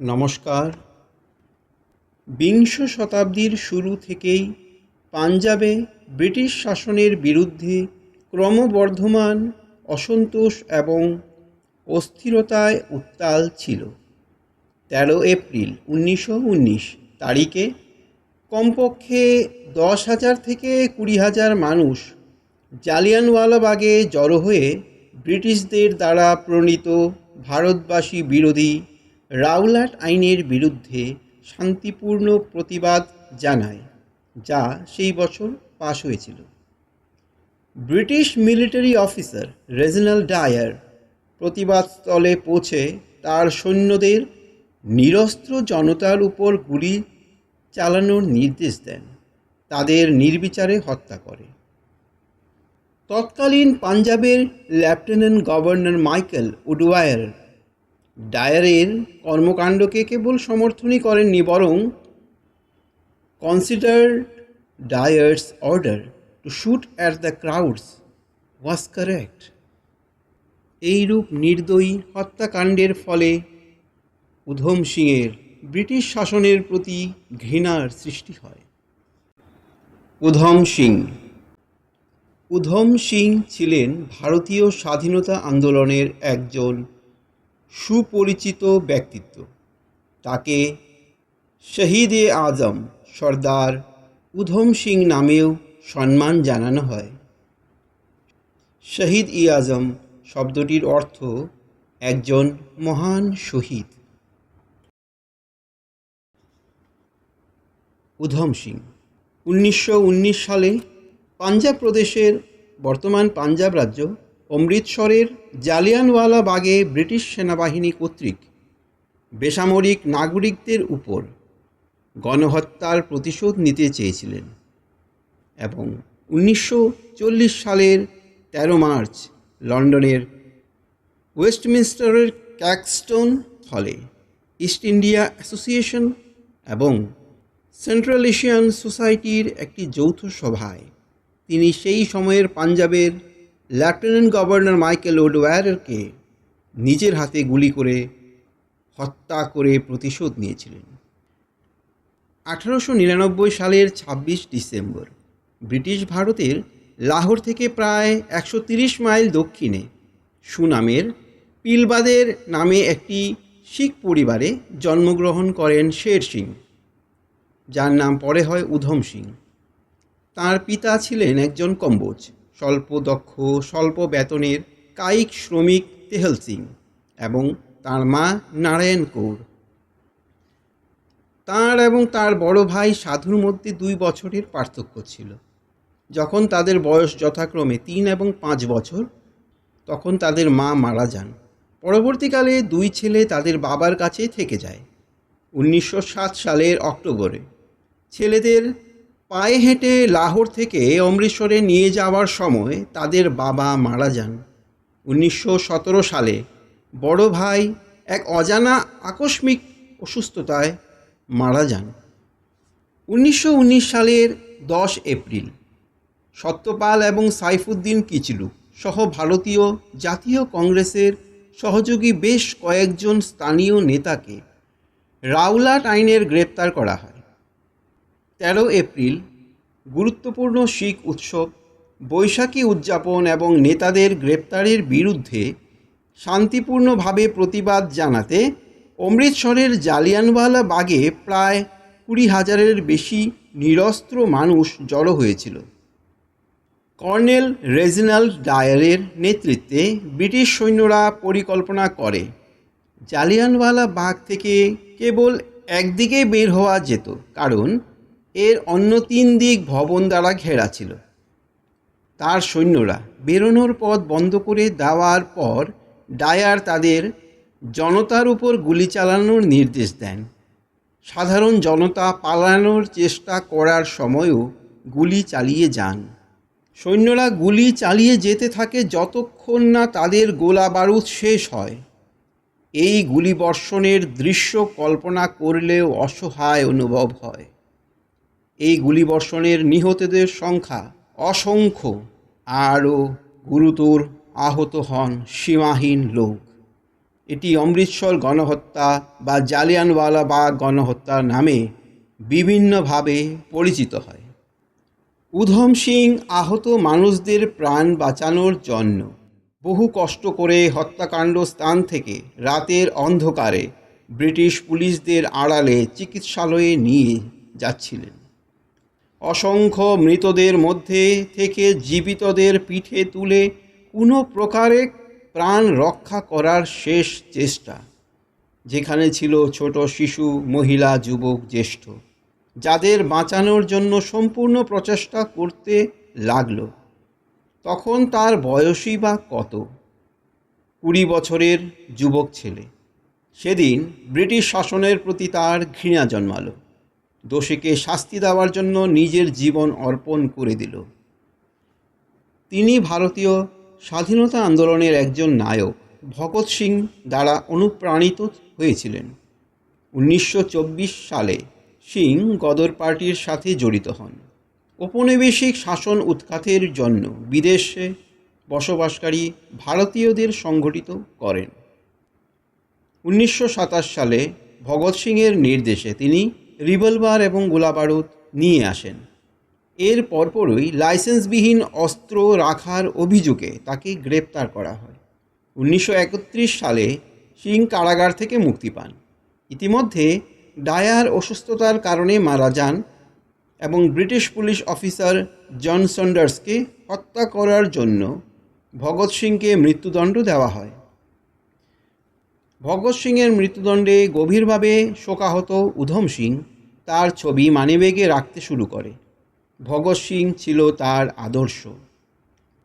নমস্কার। বিংশ শতাব্দীর শুরু থেকেই পাঞ্জাবে ব্রিটিশ শাসনের বিরুদ্ধে ক্রমবর্ধমান অসন্তোষ এবং অস্থিরতায় উত্তাল ছিল। তেরো এপ্রিল উনিশশো উনিশ তারিখে কমপক্ষে দশ হাজার থেকে কুড়ি হাজার মানুষ জালিয়ানওয়ালাবাগে জড়ো হয়ে ব্রিটিশদের দ্বারা প্রণীত ভারতবাসী বিরোধী রাওলাট আইনের বিরুদ্ধে শান্তিপূর্ণ প্রতিবাদ জানায়, যা সেই বছর পাশ হয়েছিল। British military officer Reginald Dyer প্রতিবাদস্থলে পৌঁছে তার সৈন্যদের নিরস্ত্র জনতার উপর গুলি চালানোর নির্দেশ দেন। তাদের নির্বিচারে হত্যা করে। তৎকালীন পাঞ্জাবের লেফটেন্যান্ট গভর্নর মাইকেল উডওয়ার ডায়ারের কর্মকাণ্ডকে কেবল সমর্থনই করেননি, বরং considered Dyer's order to shoot at the crowds was correct এইরূপ নির্দয়ী হত্যাকাণ্ডের ফলে উধম সিংয়ের ব্রিটিশ শাসনের প্রতি ঘৃণার সৃষ্টি হয়। উধম সিং। উধম সিং ছিলেন ভারতীয় স্বাধীনতা আন্দোলনের একজন সুপরিচিত ব্যক্তিত্ব। তাকে শহীদ এ আজম সর্দার উধম সিং নামেও সম্মান জানানো হয়। শহীদ ই আজম শব্দটির অর্থ একজন মহান শহীদ। উধম সিং উনিশশো উনিশ সালে পাঞ্জাব প্রদেশের বর্তমান পাঞ্জাব রাজ্য অমৃতসরের জালিয়ানওয়ালা বাগে ব্রিটিশ সেনাবাহিনী কর্তৃক বেসামরিক নাগরিকদের উপর গণহত্যার প্রতিশোধ নিতে চেয়েছিলেন এবং উনিশশো চল্লিশ সালের তেরো মার্চ লন্ডনের ওয়েস্টমিনস্টারের ক্যাকস্টোন হলে ইস্ট ইন্ডিয়া অ্যাসোসিয়েশন এবং সেন্ট্রাল এশিয়ান সোসাইটির একটি যৌথ সভায় তিনি সেই সময়ের পাঞ্জাবের লেফটেন্যান্ট গভর্নর মাইকেল ওডওয়ারকে নিজের হাতে গুলি করে হত্যা করে প্রতিশোধ নিয়েছিলেন। আঠারোশো নিরানব্বই সালের ছাব্বিশ ডিসেম্বর, ব্রিটিশ ভারতের লাহোর থেকে প্রায় একশো তিরিশ মাইল দক্ষিণে সুনামের পিলবাদের নামে একটি শিখ পরিবারে জন্মগ্রহণ করেন শের সিং, যার নাম পরে হয় উধম সিং। তার পিতা ছিলেন একজন কম্বোজ। স্বল্প দক্ষ, স্বল্প বেতনের কায়িক শ্রমিক তেহল সিং এবং তার মা নারায়ণ কৌর। তাঁর এবং তার বড় ভাই সাধুর মধ্যে দুই বছরের পার্থক্য ছিল। যখন তাদের বয়স যথাক্রমে তিন এবং পাঁচ বছর, তখন তাদের মা মারা যান। পরবর্তীকালে দুই ছেলে তাদের বাবার কাছে থেকে যায়। উনিশশো সাত সালের অক্টোবরে ছেলেদের পায়ে হেঁটে লাহোর থেকে অমৃতসরে নিয়ে যাওয়ার সময় তাদের বাবা মারা যান। উনিশশো সতেরো সালে বড় ভাই এক অজানা আকস্মিক অসুস্থতায় মারা যান। উনিশশো উনিশ সালের দশ এপ্রিল সত্যপাল এবং সাইফুদ্দিন কিচলু সহ ভারতীয় জাতীয় কংগ্রেসের সহযোগী বেশ কয়েকজন স্থানীয় নেতাকে রাওলাট আইনের গ্রেপ্তার করা হয়। তেরো এপ্রিল গুরুত্বপূর্ণ শিখ উৎসব, বৈশাখী উদযাপন এবং নেতাদের গ্রেপ্তারের বিরুদ্ধে শান্তিপূর্ণভাবে প্রতিবাদ জানাতে অমৃতসরের জালিয়ানওয়ালা বাগে প্রায় কুড়ি হাজারের বেশি নিরস্ত্র মানুষ জড়ো হয়েছিল। কর্নেল রেজিনাল্ড ডায়ারের নেতৃত্বে ব্রিটিশ সৈন্যরা পরিকল্পনা করে, জালিয়ানওয়ালা বাগ থেকে কেবল একদিকে বের হওয়া যেত, কারণ এর অন্য তিন দিক ভবন দ্বারা ঘেরা ছিল। তার সৈন্যরা বেরোনোর পথ বন্ধ করে দেওয়ার পর ডায়ার তাদের জনতার উপর গুলি চালানোর নির্দেশ দেন। সাধারণ জনতা পালানোর চেষ্টা করার সময়ও গুলি চালিয়ে যান। সৈন্যরা গুলি চালিয়ে যেতে থাকে যতক্ষণ না তাদের গোলা বারুদ শেষ হয়। এই গুলিবর্ষণের দৃশ্য কল্পনা করলেও অসহায় অনুভব হয়। এই গুলিবর্ষণের নিহতদের সংখ্যা অসংখ্য। আরও গুরুতর আহত হন সীমাহীন লোক। এটি অমৃতসর গণহত্যা বা জালিয়ানওয়ালা জালিয়ানওয়ালাবাগ গণহত্যা নামে বিভিন্নভাবে পরিচিত হয়। উধম সিং আহত মানুষদের প্রাণ বাঁচানোর জন্য বহু কষ্ট করে হত্যাকাণ্ড স্থান থেকে রাতের অন্ধকারে ব্রিটিশ পুলিশদের আড়ালে চিকিৎসালয়ে নিয়ে যাচ্ছিলেন। অসংখ্য মৃতদের মধ্যে থেকে জীবিতদের পিঠে তুলে কোনো প্রকারে প্রাণ রক্ষা করার শেষ চেষ্টা। যেখানে ছিল ছোট শিশু, মহিলা, যুবক, জ্যেষ্ঠ। যাদের বাঁচানোর জন্য সম্পূর্ণ প্রচেষ্টা করতে লাগল। তখন তার বয়সই বা কত? কুড়ি বছরের যুবক ছেলে। সেদিন ব্রিটিশ শাসনের প্রতি তার ঘৃণা জন্মালো। দোষীকে শাস্তি দেওয়ার জন্য নিজের জীবন অর্পণ করে দিল। তিনি ভারতীয় স্বাধীনতা আন্দোলনের একজন নায়ক ভগৎ সিং দ্বারা অনুপ্রাণিত হয়েছিলেন। উনিশশো চব্বিশ সালে সিং গদর পার্টির সাথে জড়িত হন। ঔপনিবেশিক শাসন উৎখাতের জন্য বিদেশে বসবাসকারী ভারতীয়দের সংগঠিত করেন। উনিশশো সাতাশ সালে ভগৎ সিংয়ের নির্দেশে তিনি রিভলভার এবং গোলাবারুদ নিয়ে আসেন। এর পরপরই লাইসেন্সবিহীন অস্ত্র রাখার অভিযোগে তাকে গ্রেপ্তার করা হয়। উনিশশো একত্রিশ সালে সিং কারাগার থেকে মুক্তি পান। ইতিমধ্যে ডায়ার অসুস্থতার কারণে মারা যান এবং ব্রিটিশ পুলিশ অফিসার জন সন্ডার্সকে হত্যা করার জন্য ভগৎ সিংকে মৃত্যুদণ্ড দেওয়া হয়। ভগৎ সিংয়ের মৃত্যুদণ্ডে গভীরভাবে শোকাহত উধম সিং তার ছবি মানিব্যাগে রাখতে শুরু করে। ভগৎ সিং ছিল তার আদর্শ।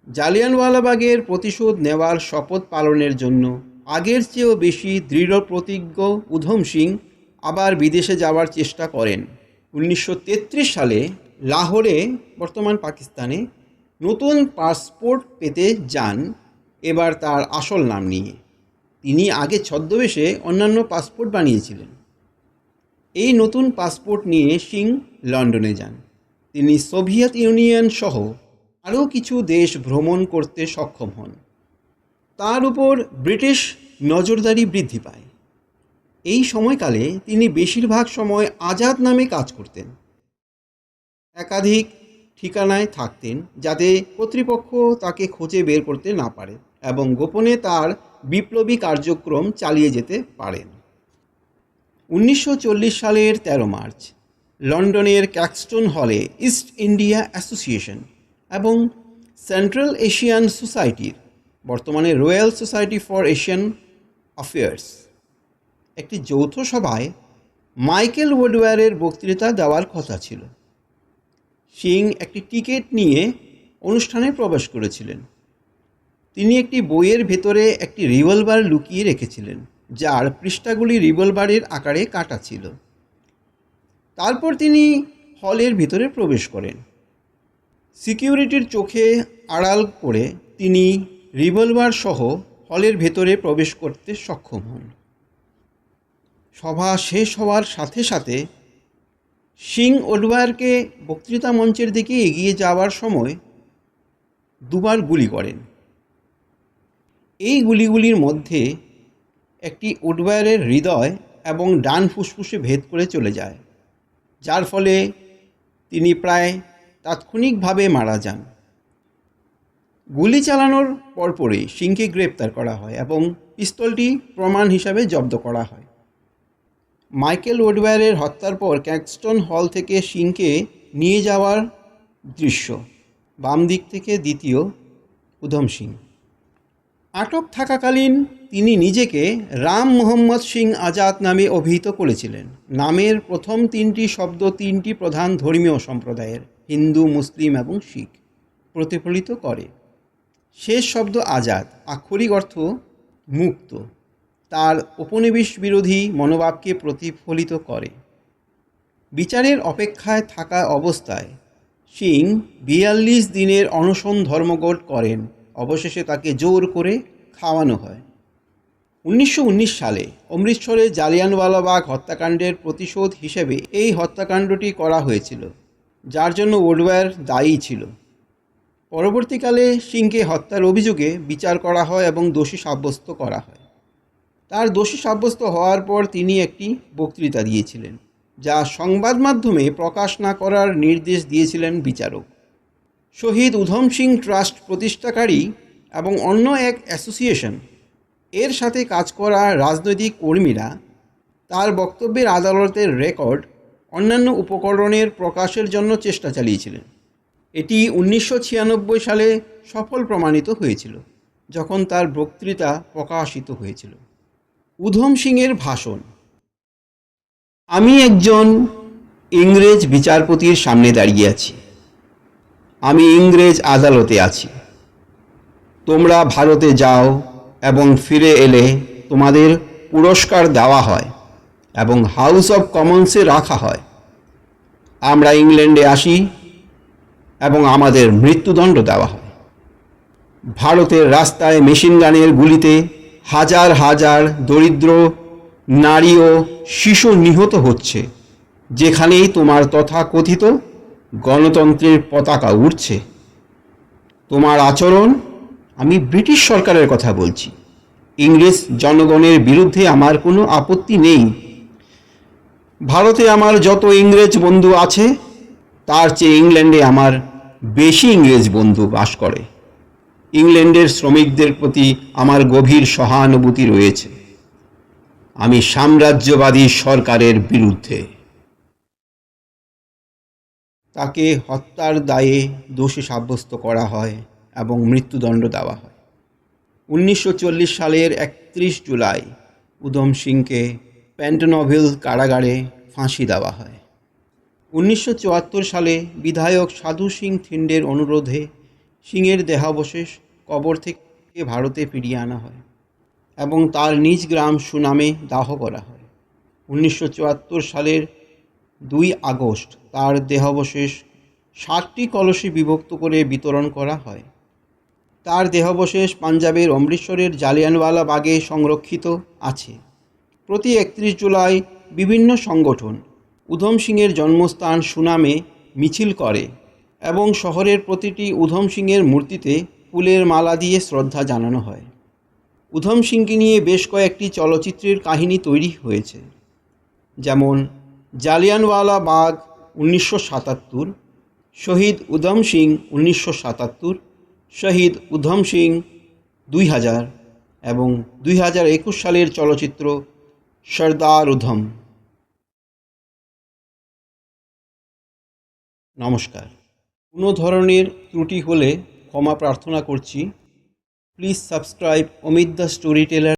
জালিয়ানওয়ালাবাগের প্রতিশোধ নেওয়ার শপথ পালনের জন্য আগের চেয়েও বেশি দৃঢ় প্রতিজ্ঞ উধম সিং আবার বিদেশে যাওয়ার চেষ্টা করেন। উনিশশো তেত্রিশ সালে লাহোরে, বর্তমান পাকিস্তানে, নতুন পাসপোর্ট পেতে যান। এবার তার আসল নাম নিয়ে। তিনি আগে ছদ্মবেশে অন্যান্য পাসপোর্ট বানিয়েছিলেন। এই নতুন পাসপোর্ট নিয়ে সিং লন্ডনে যান। তিনি সোভিয়েত ইউনিয়ন সহ আরও কিছু দেশ ভ্রমণ করতে সক্ষম হন। তার উপর ব্রিটিশ নজরদারি বৃদ্ধি পায়। এই সময়কালে তিনি বেশিরভাগ সময় আজাদ নামে কাজ করতেন। একাধিক ঠিকানায় থাকতেন যাতে কর্তৃপক্ষ তাকে খুঁজে বের করতে না পারে এবং গোপনে তার বিপ্লবী কার্যক্রম চালিয়ে যেতে পারেন উনিশশো চল্লিশ সালের ১৩ মার্চ, লন্ডনের ক্যাক্সটন হলে ইস্ট ইন্ডিয়া অ্যাসোসিয়েশন এবং সেন্ট্রাল এশিয়ান সোসাইটির, বর্তমানে Royal Society for Asian Affairs. একটি যৌথ সভায় মাইকেল ওয়েডওয়ারের বক্তৃতা দেওয়ার কথা ছিল। সিং একটি টিকিট নিয়ে অনুষ্ঠানে প্রবেশ করেছিলেন। তিনি একটি বইয়ের ভেতরে একটি রিভলভার লুকিয়ে রেখেছিলেন, যার পৃষ্ঠাগুলি রিভলভারের আকারে কাটা ছিল। তারপর তিনি হলের ভিতরে প্রবেশ করেন। সিকিউরিটির চোখে আড়াল করে তিনি রিভলভার সহ হলের ভেতরে প্রবেশ করতে সক্ষম হন। সভা শেষ হওয়ার সাথে সাথে সিং ওডওয়ারকে বক্তৃতা মঞ্চের দিকে এগিয়ে যাওয়ার সময় দুবার গুলি করেন। এই গুলিগুলির মধ্যে একটি উডওয়ারের হৃদয় এবং ডান ফুসফুসে ভেদ করে চলে যায়, যার ফলে তিনি প্রায় তাৎক্ষণিকভাবে মারা যান। গুলি চালানোর পরপরই সিংকে গ্রেপ্তার করা হয় এবং পিস্তলটি প্রমাণ হিসাবে জব্দ করা হয়। মাইকেল ওডওয়ারের হত্যার পর ক্যাক্সটন হল থেকে সিংকে নিয়ে যাওয়ার দৃশ্য, বাম দিক থেকে দ্বিতীয় উধম সিং। আটক থাকাকালীন তিনি নিজেকে রাম মোহাম্মদ সিং আজাদ নামে অভিহিত করেছিলেন। নামের প্রথম তিনটি শব্দ তিনটি প্রধান ধর্মীয় সম্প্রদায়ের, হিন্দু, মুসলিম এবং শিখ, প্রতিফলিত করে। শেষ শব্দ আজাদ, আক্ষরিক অর্থ মুক্ত। তার উপনিবেশ বিরোধী মনোভাবকে প্রতিফলিত করে। বিচারের অপেক্ষায় থাকা অবস্থায় সিং বিয়াল্লিশ দিনের অনশন ধর্মঘট করেন। অবশেষে তাকে জোর করে খাওয়ানো হয়। উনিশশো উনিশ সালে অমৃতসরে জালিয়ানওয়ালাবাগ হত্যাকাণ্ডের প্রতিশোধ হিসেবে এই হত্যাকাণ্ডটি করা হয়েছিল, যার জন্য ওডওয়ার দায়ী ছিল। পরবর্তীকালে সিংকে হত্যার অভিযোগে বিচার করা হয় এবং দোষী সাব্যস্ত করা হয়। তার দোষী সাব্যস্ত হওয়ার পর তিনি একটি বক্তৃতা দিয়েছিলেন, যা সংবাদ মাধ্যমে প্রকাশ না করার নির্দেশ দিয়েছিলেন বিচারক। শহীদ উধম সিং ট্রাস্ট প্রতিষ্ঠাকারী এবং অন্য এক অ্যাসোসিয়েশন। এর সাথে কাজ করা রাজনৈতিক কর্মীরা তার বক্তব্যের আদালতের রেকর্ড অন্যান্য উপকরণের প্রকাশের জন্য চেষ্টা চালিয়েছিলেন। এটি উনিশশো ছিয়ানব্বই সালে সফল প্রমাণিত হয়েছিল, যখন তার বক্তৃতা প্রকাশিত হয়েছিল। উধম সিংয়ের ভাষণ, আমি একজন ইংরেজ বিচারপতির সামনে দাঁড়িয়ে আছি। আমি ইংরেজ আদালতে আছি। তোমরা ভারতে যাও এবং ফিরে এলে তোমাদের পুরস্কার দেওয়া হয় এবং হাউস অফ কমন্সে রাখা হয়। আমরা ইংল্যান্ডে আসি এবং আমাদের মৃত্যুদণ্ড দেওয়া হয়। ভারতের রাস্তায় মেশিন গানের গুলিতে হাজার হাজার দরিদ্র, নারী ও শিশু নিহত হচ্ছে, যেখানেই তোমার তথাকথিত গণতন্ত্রের পতাকা উঠছে তোমার আচরণ আমি ব্রিটিশ সরকারের কথা বলছি। ইংরেজ জনগণের বিরুদ্ধে আমার কোনো আপত্তি নেই। ভারতে আমার যত ইংরেজ বন্ধু আছে, তার চেয়ে ইংল্যান্ডে আমার বেশি ইংরেজ বন্ধু বাস করে। ইংল্যান্ডের শ্রমিকদের প্রতি আমার গভীর সহানুভূতি রয়েছে। আমি সাম্রাজ্যবাদী সরকারের বিরুদ্ধে। তাকে হত্যার দায়ে দোষী সাব্যস্ত করা হয় এবং মৃত্যুদণ্ড দেওয়া হয়। উনিশশো চল্লিশ সালের একত্রিশ জুলাই উধম সিংকে প্যান্টনভিল কারাগারে ফাঁসি দেওয়া হয়। উনিশশো চুয়াত্তর সালে বিধায়ক সাধু সিং থিন্ডের অনুরোধে সিংয়ের দেহাবশেষ কবর থেকে ভারতে ফিরিয়ে আনা হয় এবং তার নিজ গ্রাম সুনামে দাহ করা হয়। উনিশশো চুয়াত্তর সালের দুই আগস্ট তার দেহাবশেষ ষাটটি কলসে বিভক্ত করে বিতরণ করা হয়। তার দেহাবশেষ পাঞ্জাবের অমৃতসরের জালিয়ানওয়ালা বাগে সংরক্ষিত আছে। প্রতি একত্রিশ জুলাই বিভিন্ন সংগঠন উধম সিংয়ের জন্মস্থান সুনামে মিছিল করে এবং শহরের প্রতিটি উধম সিংয়ের মূর্তিতে ফুলের মালা দিয়ে শ্রদ্ধা জানানো হয়। উধম সিংকে নিয়ে বেশ কয়েকটি চলচ্চিত্রের কাহিনী তৈরি হয়েছে। যেমন জালিয়ানওয়ালা বাগ উনিশশো সাতাত্তর, শহীদ উধম সিং উনিশশো সাতাত্তর, শহীদ উধম সিং দুই হাজার এবং দুই হাজার একুশ সালের চলচ্চিত্র সর্দার উধম। নমস্কার। কোনো ধরনের ত্রুটি হলে ক্ষমা প্রার্থনা করছি। Please subscribe Amit the story teller.